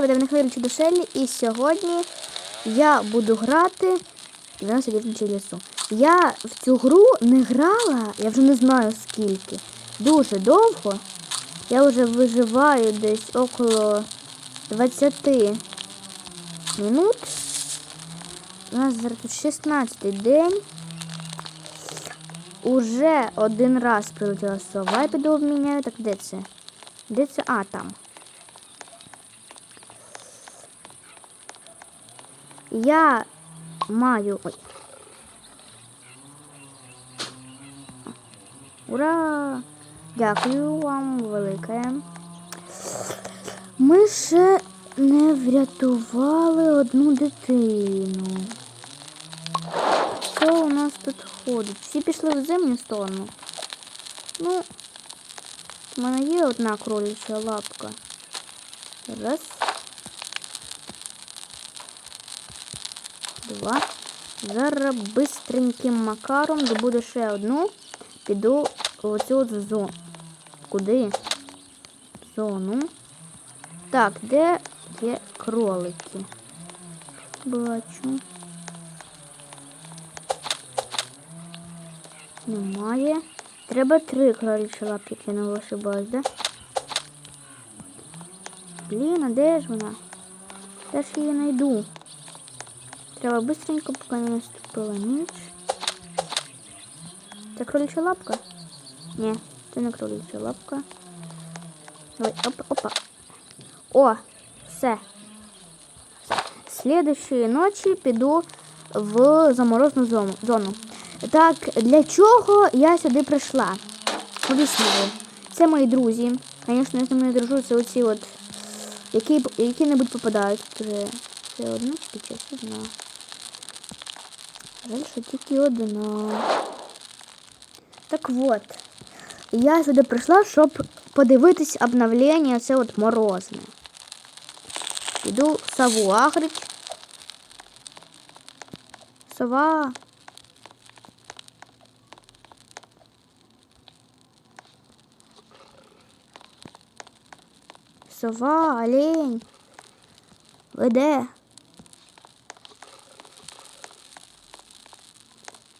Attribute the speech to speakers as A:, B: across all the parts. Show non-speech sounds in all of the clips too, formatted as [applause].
A: мене хвилинчу до і сьогодні я буду грати 99 ночей лісу. Я в цю гру не грала, я вже не знаю скільки. Дуже довго. Я вже виживаю десь около 20 минут. У нас зараз тут 16 день. Уже один раз прилетіла сова, я піду обміняю. Так де це? Де це? А, там. Я маю. Ой. Ура! Дякую вам велике. Ми ще не врятували одну дитину. Що у нас тут ходить? Всі пішли в зимню сторону. Ну, в мене є одна кроляча лапка. Раз. Два. Зараз бистреньким макаром добуду ще одну. Піду в оцю зону. Куди? Зону. Так, де є кролики? Бачу. Немає. Треба три кроличі лапки, я не ошибаюсь, да? Блін, а де ж вона? Я ж її знайду. Треба быстренько, поки не наступила ніч. Це кролича лапка? Ні, це не кролича лапка. Давай, опа, опа. О, все. Слідущої ночі піду в заморозну зону. Так, для чого я сюди прийшла? Об'ясняю. Це мої друзі. Звісно, я з ними не дружу, це оці от, які, які-небудь попадають. Тут вже це одна чи одна. Жаль, що тільки одна. Так от. Я сюди прийшла, щоб подивитись обновлення, це от морозне. Іду сову агрить. Сова. Сова, олень. Ви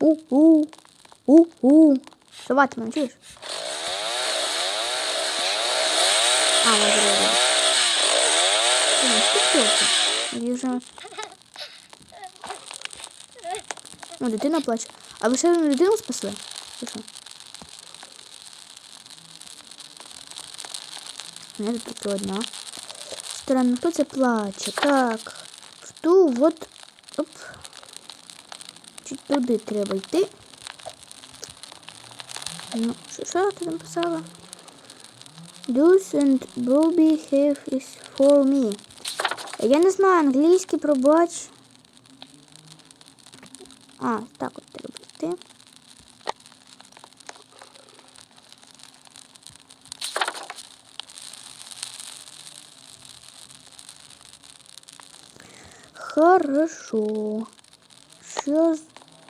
A: У-у. У-у. Сова, ти мене чуєш? А, вот вроде. Ну, что это? Вижу. Ну, дитина плаче. А ви ще одну дитину спасли? Чи що? Ні, тут тільки одна. Странно, хто це плаче? Так. В ту вот. Туди треба йти. Ну, що, що ти там писала? Do's and Bobby have is for me. Я не знаю англійський, пробач. А, так от треба йти. Хорошо. Сейчас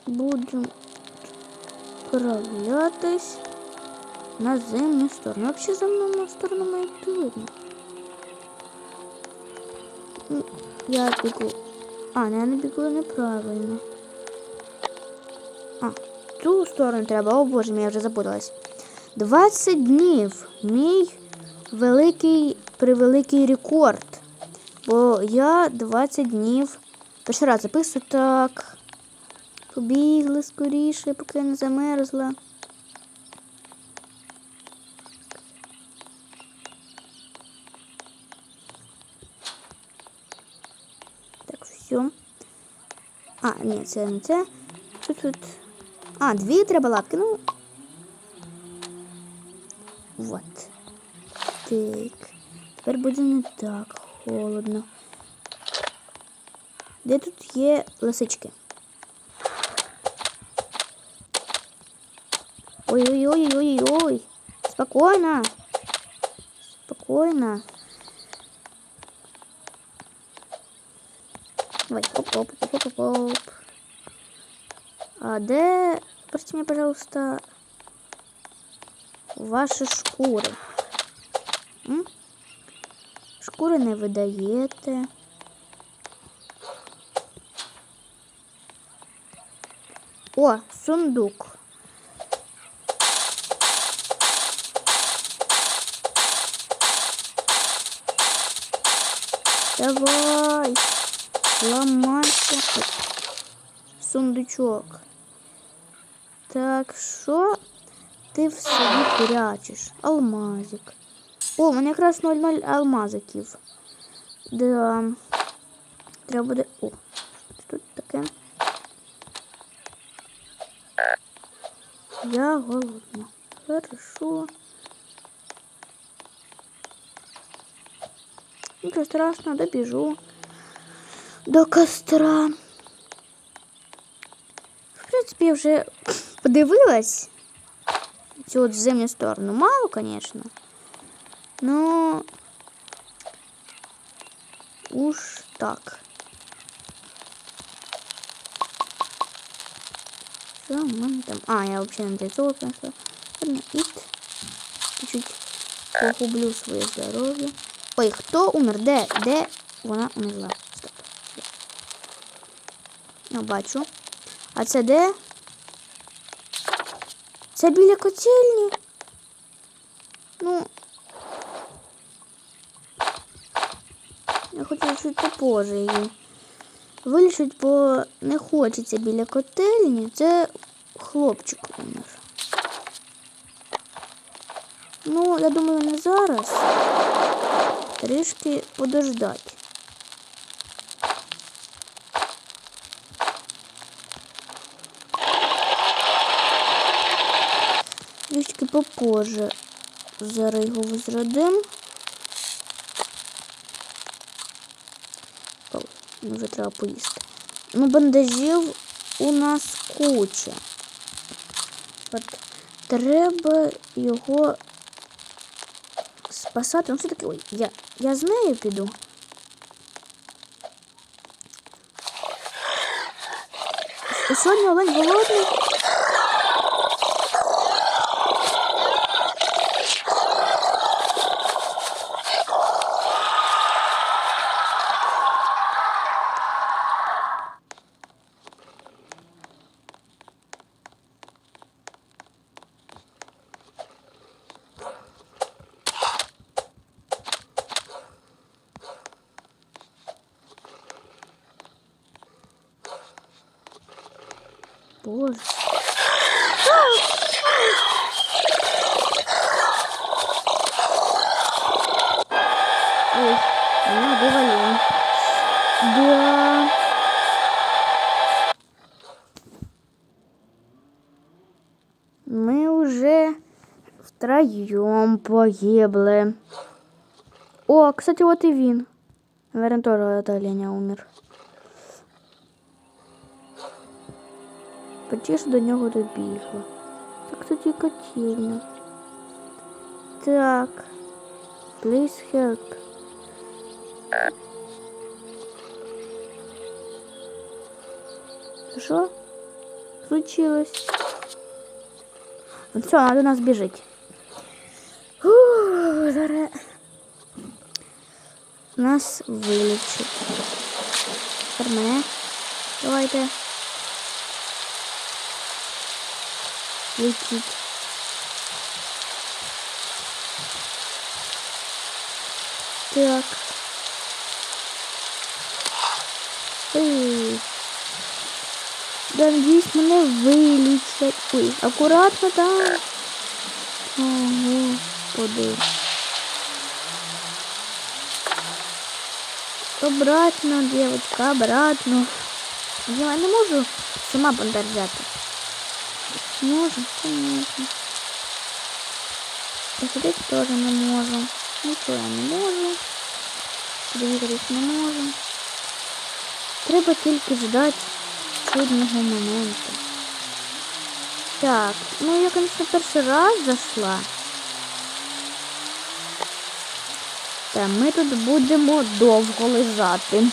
A: будем справлятись на зимню сторону. Мною на сторону має. Ну, Я бігу. А, не, я не бігу неправильно. А, ту сторону треба. О боже, мій, я вже запуталась. 20 днів. Мій великий превеликий рекорд. Бо я 20 днів. Перший раз записую так. Побігли скоріше, поки не замерзла. Так, все. А, ні, це не це. Тут тут. А, дві треба лапки, ну. Вот. Так. Тепер буде не так холодно. Де тут є лисички? Ой-ой-ой-ой-ой. Спокойно. Спокойно. Давай, оп-оп-оп-оп-оп. А де, прости меня, пожалуйста, ваши шкуры? М? шкури не видаєте. О, сундук. Давай, ламайся. Ой, Сундучок. Так, що ти в собі прячеш? Алмазик. О, у мене якраз 0,0 алмазиків. Да. Треба буде. О, що тут таке? Я голодна. Хорошо. Нічого страшного, добіжу до костра. В принципі, я вже [clears throat] подивилась цю от зимню сторону. Мало, звісно. Ну уж так. Що в мене там? А, я взагалі не для цього принесла. Ладно, іт. Чуть-чуть погублю своє здоров'я. Ой, хто умер? Де? Де вона умерла? Стоп. Я бачу. А це де? Це біля котельні? Ну. Я хочу чуть попозже її. Вирішить, бо не хочеться біля котельні. Це хлопчик умер. Ну, я думаю, не зараз. Трішки подождать. Трішки попозже. Зараз його возродим. О, вже треба поїсти. Ну, бандажів у нас куча. От треба його спасати. Ну, все-таки, ой, я, я з нею піду. Сьогодні Олень. Боже. Ой, меня вывалил. Да. Мы уже втроем погибли. О, кстати, вот и Вин. Наверное, тоже от оленя умер. Почти до нього добігла. Так тоді котельня. Так. Please help. Що? Случилось? Ну все, вона до нас біжить. Ух, зараз нас вилічить. Тепер. Давайте. Летіть. Так. Ой. Да, надіюсь, мене вилічать. Ой, акуратно там. О, господи. Обратно, девочка, обратно. Я не можу сама бандер взяти. Можу, конечно. Теж не можу. Нічого я не можу. Двигатись не можу. Треба тільки ждати чудного моменту. Так, ну я, конечно, перший раз зайшла. Та ми тут будемо довго лежати.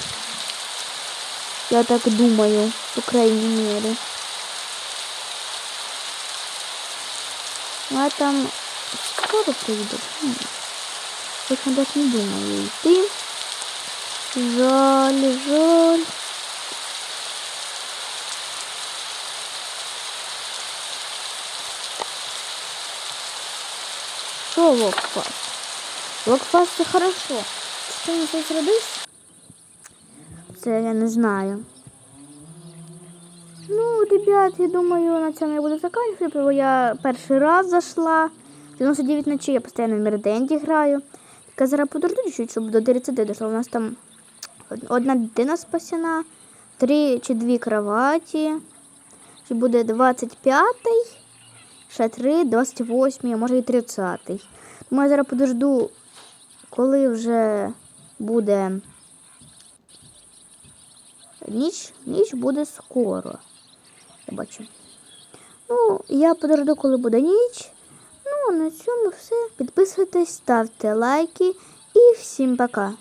A: Я так думаю, по крайній мірі. Ну, а там скоро. М. Точно так не думаю йти. Жаль, жаль. Що локфаст? Локфаст це хорошо. Щось робиш? Це я не знаю. Ну, ребят, я думаю, на цьому я буду заканчивать, бо я перший раз зайшла. 99 ночей я постійно в Мерденді граю. Я зараз подожду чуть, щоб до 30 дійшло. У нас там одна дитина спасена, три чи дві кроваті. Чи буде 25-й, ще 3, 28, а може і 30-й. Тому я зараз подожду, коли вже буде ніч, ніч буде скоро. Я бачу. Ну, я подожду, коли буде ніч. Ну, на цьому все. Підписуйтесь, ставте лайки і всім пока.